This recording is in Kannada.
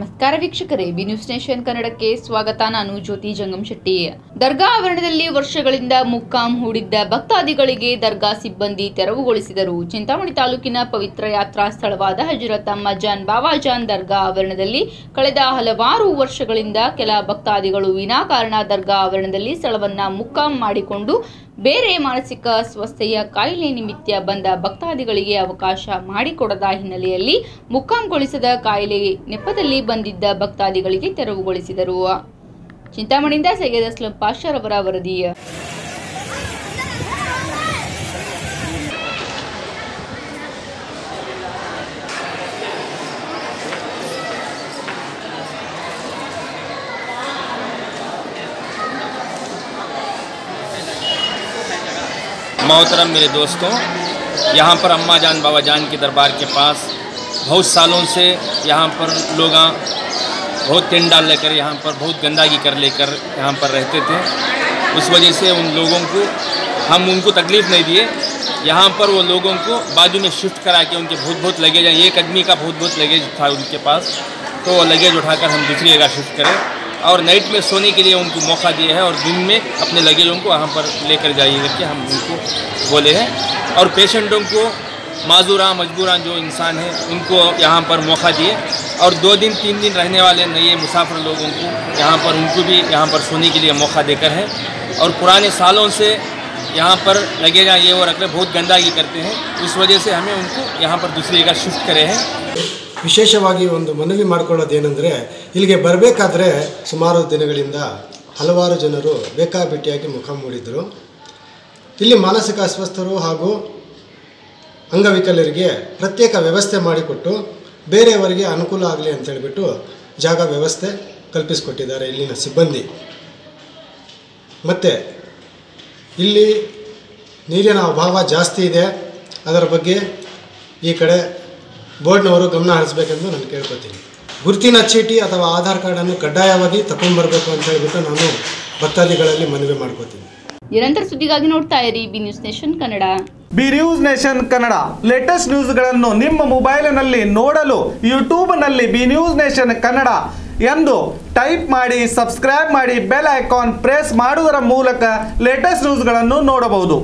ನಮಸ್ಕಾರ ವೀಕ್ಷಕರೇ, ಬಿ ನ್ಯೂಸ್ ನೇಷನ್ ಕನ್ನಡಕ್ಕೆ ಸ್ವಾಗತ. ನಾನು ಜ್ಯೋತಿ ಜಂಗಮ್ ಶೆಟ್ಟಿ. ದರ್ಗಾ ಆವರಣದಲ್ಲಿ ವರ್ಷಗಳಿಂದ ಮುಕ್ಕಾಂ ಹೂಡಿದ್ದ ಭಕ್ತಾದಿಗಳಿಗೆ ದರ್ಗಾ ಸಿಬ್ಬಂದಿ ತೆರವುಗೊಳಿಸಿದರು. ಚಿಂತಾಮಣಿ ತಾಲೂಕಿನ ಪವಿತ್ರ ಯಾತ್ರಾ ಸ್ಥಳವಾದ ಹಜರತ್ ಅಮ್ಮಜಾನ್ ಬಾಬಾಜಾನ್ ದರ್ಗಾ ಆವರಣದಲ್ಲಿ ಕಳೆದ ಹಲವಾರು ವರ್ಷಗಳಿಂದ ಕೆಲ ಭಕ್ತಾದಿಗಳು ವಿನಾಕಾರಣ ದರ್ಗಾ ಆವರಣದಲ್ಲಿ ಸ್ಥಳವನ್ನ ಮುಕ್ಕಾಂ ಮಾಡಿಕೊಂಡು ಬೇರೆ ಮಾನಸಿಕ ಸ್ವಸ್ಥೆಯ ಕಾಯಿಲೆ ನಿಮಿತ್ತ ಬಂದ ಭಕ್ತಾದಿಗಳಿಗೆ ಅವಕಾಶ ಮಾಡಿಕೊಡದ ಹಿನ್ನೆಲೆಯಲ್ಲಿ ಮುಕ್ಕಾಂಗೊಳಿಸದ ಕಾಯಿಲೆ ನೆಪದಲ್ಲಿ ಬಂದಿದ್ದ ಭಕ್ತಾದಿಗಳಿಗೆ ತೆರವುಗೊಳಿಸಿದರು. ಚಿಂತಾಮಣಿಯಿಂದ ಸೈಯದ್ ಅಸ್ಲಂ ಪಾಷರ್ ಅವರ मोहतरम मेरे दोस्तों, यहाँ पर अम्मा जान, बाबा जान के दरबार के पास बहुत सालों से यहाँ पर लोग बहुत टेंट डाल लेकर यहाँ पर बहुत गंदगी कर लेकर यहाँ पर रहते थे। उस वजह से उन लोगों को हम उनको तकलीफ़ नहीं दिए। यहाँ पर वो लोगों को बाजू में शिफ्ट करा के उनके बहुत बहुत लगेज एक आदमी का बहुत बहुत लगेज था उनके पास। तो वो लगेज उठाकर हम दूसरी जगह शिफ्ट करें। और नाइट में सोने के लिए उनको मौका दिया है और दिन में अपने लगेजों को वहाँ पर लेकर जाइए करके हम उनको बोले हैं। और पेशेंटों को माजूरा मजबूरा जो इंसान है, उनको यहाँ पर मौका दिए। और दो दिन, तीन दिन रहने वाले नए मुसाफिर लोगों को यहाँ पर, उनको भी यहाँ पर सोने के लिए मौका देकर है। और पुराने सालों से यहाँ पर लगेगा ये वो रख रहे बहुत गंदगी करते हैं। उस वजह से हमें उनको यहाँ पर दूसरी जगह शिफ्ट करे हैं। ವಿಶೇಷವಾಗಿ ಒಂದು ಮನವಿ ಮಾಡ್ಕೊಳ್ಳೋದೇನೆಂದರೆ, ಇಲ್ಲಿಗೆ ಬರಬೇಕಾದ್ರೆ ಸುಮಾರು ದಿನಗಳಿಂದ ಹಲವಾರು ಜನರು ಬೇಕಾಬಿಟ್ಟಿಯಾಗಿ ಮುಖ ಮೂಡಿದರು. ಇಲ್ಲಿ ಮಾನಸಿಕ ಅಸ್ವಸ್ಥರು ಹಾಗೂ ಅಂಗವಿಕಲರಿಗೆ ಪ್ರತ್ಯೇಕ ವ್ಯವಸ್ಥೆ ಮಾಡಿಕೊಟ್ಟು, ಬೇರೆಯವರಿಗೆ ಅನುಕೂಲ ಆಗಲಿ ಅಂತೇಳಿಬಿಟ್ಟು ಜಾಗ ವ್ಯವಸ್ಥೆ ಕಲ್ಪಿಸಿಕೊಟ್ಟಿದ್ದಾರೆ ಇಲ್ಲಿನ ಸಿಬ್ಬಂದಿ. ಮತ್ತು, ಇಲ್ಲಿ ನೀರಿನ ಅಭಾವ ಜಾಸ್ತಿ ಇದೆ. ಅದರ ಬಗ್ಗೆ ಈ ಕಡೆ ಬೋರ್ಡ್ನವರು ಗಮನ ಹರಿಸ್ಬೇಕೆಂದು ನಾನು ಕೇಳ್ಕೊತೀನಿ. ಗುರುತಿನ ಚೀಟಿ ಅಥವಾ ಆಧಾರ್ ಕಾರ್ಡನ್ನು ಕಡ್ಡಾಯವಾಗಿ ತಗೊಂಡ್ಬರ್ಬೇಕು ಅಂತ ಹೇಳ್ಬಿಟ್ಟು ನಾನು ಭಕ್ತಾದಿಗಳಲ್ಲಿ ಮನವಿ ಮಾಡ್ಕೋತೀನಿ. ನಿರಂತರ ಸುದ್ದಿಗಾಗಿ ನೋಡ್ತಾ ಇರಿ B news nation Kannada. B news nation Kannada. Latest ನ್ಯೂಸ್ಗಳನ್ನು ನಿಮ್ಮ ಮೊಬೈಲಿನಲ್ಲಿ ನೋಡಲು ಯೂಟ್ಯೂಬ್ನಲ್ಲಿ ಬಿ ನ್ಯೂಸ್ ನೇಷನ್ ಕನ್ನಡ ಎಂದು ಟೈಪ್ ಮಾಡಿ ಸಬ್ಸ್ಕ್ರೈಬ್ ಮಾಡಿ ಬೆಲ್ ಐಕಾನ್ ಪ್ರೆಸ್ ಮಾಡುವುದರ ಮೂಲಕ ಲೇಟೆಸ್ಟ್ ನ್ಯೂಸ್ಗಳನ್ನು ನೋಡಬಹುದು.